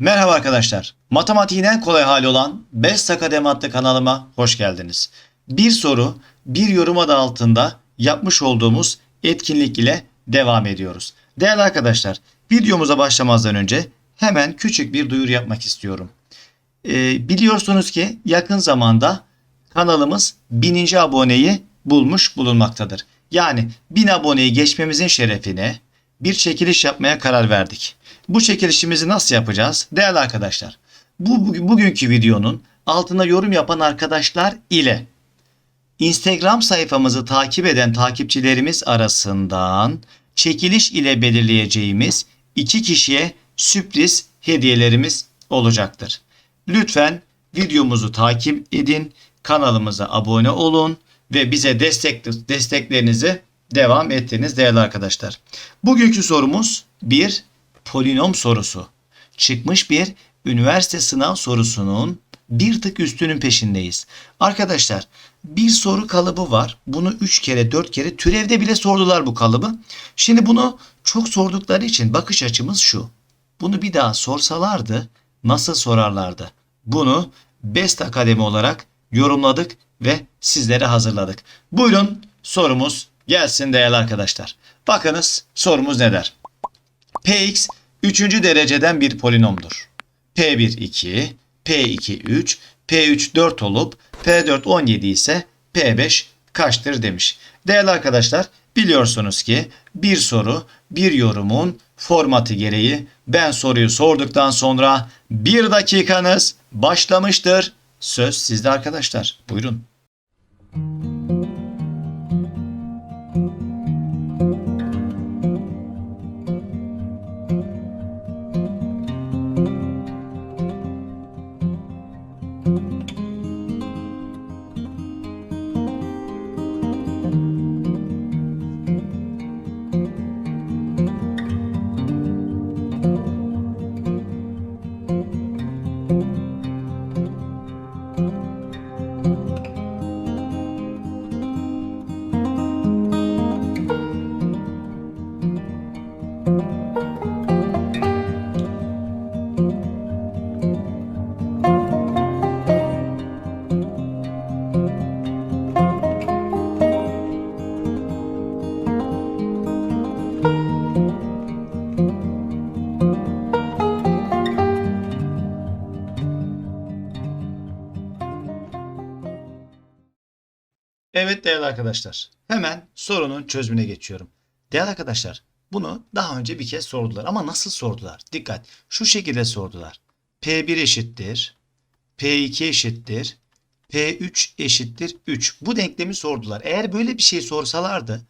Merhaba arkadaşlar. Matematiğin en kolay hali olan Best Akademi adlı kanalıma hoş geldiniz. Bir soru, bir yorum adı altında yapmış olduğumuz etkinlik ile devam ediyoruz. Değerli arkadaşlar, videomuza başlamazdan önce hemen küçük bir duyuru yapmak istiyorum. Ee, biliyorsunuz ki yakın zamanda kanalımız 1000. aboneyi bulmuş bulunmaktadır. Yani 1000 aboneyi geçmemizin şerefine bir çekiliş yapmaya karar verdik. Bu çekilişimizi nasıl yapacağız? Değerli arkadaşlar, bu bu- bugünkü videonun altına yorum yapan arkadaşlar ile Instagram sayfamızı takip eden takipçilerimiz arasından çekiliş ile belirleyeceğimiz iki kişiye sürpriz hediyelerimiz olacaktır. Lütfen videomuzu takip edin, kanalımıza abone olun ve bize destek desteklerinizi devam ettiriniz değerli arkadaşlar. Bugünkü sorumuz bir polinom sorusu. Çıkmış bir üniversite sınav sorusunun bir tık üstünün peşindeyiz. Arkadaşlar bir soru kalıbı var. Bunu 3 kere 4 kere türevde bile sordular bu kalıbı. Şimdi bunu çok sordukları için bakış açımız şu. Bunu bir daha sorsalardı nasıl sorarlardı? Bunu Best Akademi olarak yorumladık ve sizlere hazırladık. Buyurun sorumuz gelsin değerli arkadaşlar. Bakınız sorumuz ne der? Px 3. dereceden bir polinomdur. P1 2, P2 3, P3 4 olup P4 17 ise P5 kaçtır demiş. Değerli arkadaşlar biliyorsunuz ki bir soru bir yorumun formatı gereği ben soruyu sorduktan sonra bir dakikanız başlamıştır. Söz sizde arkadaşlar. Buyurun. Evet değerli arkadaşlar. Hemen sorunun çözümüne geçiyorum. Değerli arkadaşlar bunu daha önce bir kez sordular ama nasıl sordular? Dikkat. Şu şekilde sordular. P1 eşittir. P2 eşittir. P3 eşittir 3. Bu denklemi sordular. Eğer böyle bir şey sorsalardı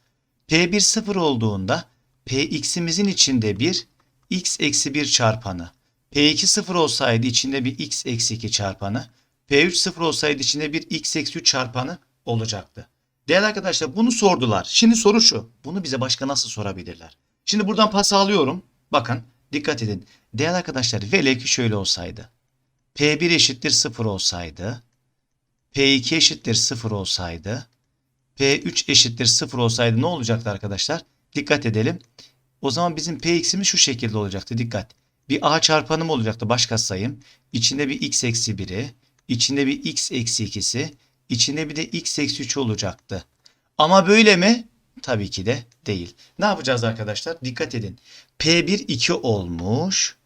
P1 sıfır olduğunda Px'imizin içinde bir x eksi 1 çarpanı. P2 sıfır olsaydı içinde bir x eksi 2 çarpanı. P3 sıfır olsaydı içinde bir x eksi 3 çarpanı olacaktı. Değerli arkadaşlar bunu sordular. Şimdi soru şu. Bunu bize başka nasıl sorabilirler? Şimdi buradan pas alıyorum. Bakın dikkat edin. Değerli arkadaşlar velev ki şöyle olsaydı. P1 eşittir 0 olsaydı. P2 eşittir 0 olsaydı. P3 eşittir 0 olsaydı ne olacaktı arkadaşlar? Dikkat edelim. O zaman bizim Px'imiz şu şekilde olacaktı. Dikkat. Bir A çarpanım olacaktı başka sayım. İçinde bir x eksi 1'i. içinde bir x eksi 2'si. İçinde bir de x eksi 3 olacaktı. Ama böyle mi? Tabii ki de değil. Ne yapacağız arkadaşlar? Dikkat edin. P1 2 olmuş.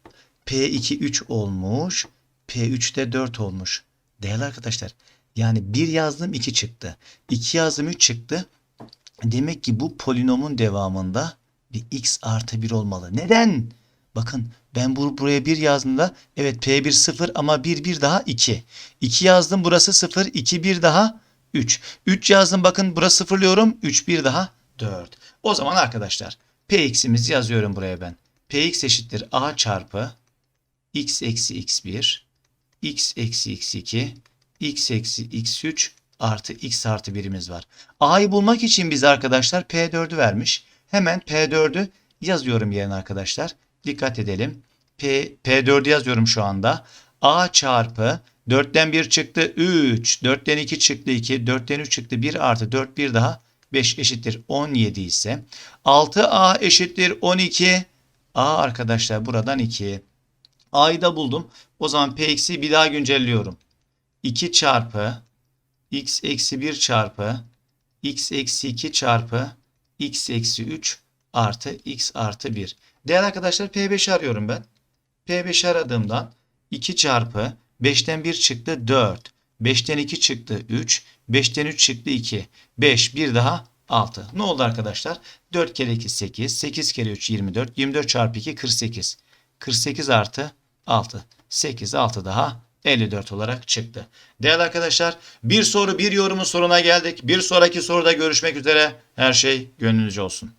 P2 3 olmuş. P3 de 4 olmuş. Değerli arkadaşlar. Yani 1 yazdım 2 çıktı. 2 yazdım 3 çıktı. Demek ki bu polinomun devamında bir x artı 1 olmalı. Neden? Bakın ben bu, buraya 1 yazdığımda evet P1 0 ama 1 1 daha 2. 2 yazdım burası 0 2 1 daha 3. 3 yazdım bakın burası sıfırlıyorum 3 1 daha 4. O zaman arkadaşlar Px'imizi yazıyorum buraya ben. Px eşittir A çarpı x eksi x1 x eksi x2 x eksi x3 artı x artı 1'imiz var. A'yı bulmak için biz arkadaşlar P4'ü vermiş. Hemen P4'ü yazıyorum yerine arkadaşlar. Dikkat edelim. P, P4'ü yazıyorum şu anda. A çarpı 4'ten 1 çıktı 3. 4'ten 2 çıktı 2. 4'ten 3 çıktı 1 artı 4 1 daha 5 eşittir 17 ise 6A eşittir 12. A arkadaşlar buradan 2. A'yı da buldum. O zaman P eksi bir daha güncelliyorum. 2 çarpı x eksi 1 çarpı x eksi 2 çarpı x eksi 3 artı x artı 1. Değerli arkadaşlar P5'i arıyorum ben. P5'i aradığımdan 2 çarpı 5'ten 1 çıktı 4. 5'ten 2 çıktı 3. 5'ten 3 çıktı 2. 5 bir daha 6. Ne oldu arkadaşlar? 4 kere 2 8. 8 kere 3 24. 24 çarpı 2 48. 48 artı 6. 8 6 daha 54 olarak çıktı. Değerli arkadaşlar bir soru bir yorumun sonuna geldik. Bir sonraki soruda görüşmek üzere. Her şey gönlünüzce olsun.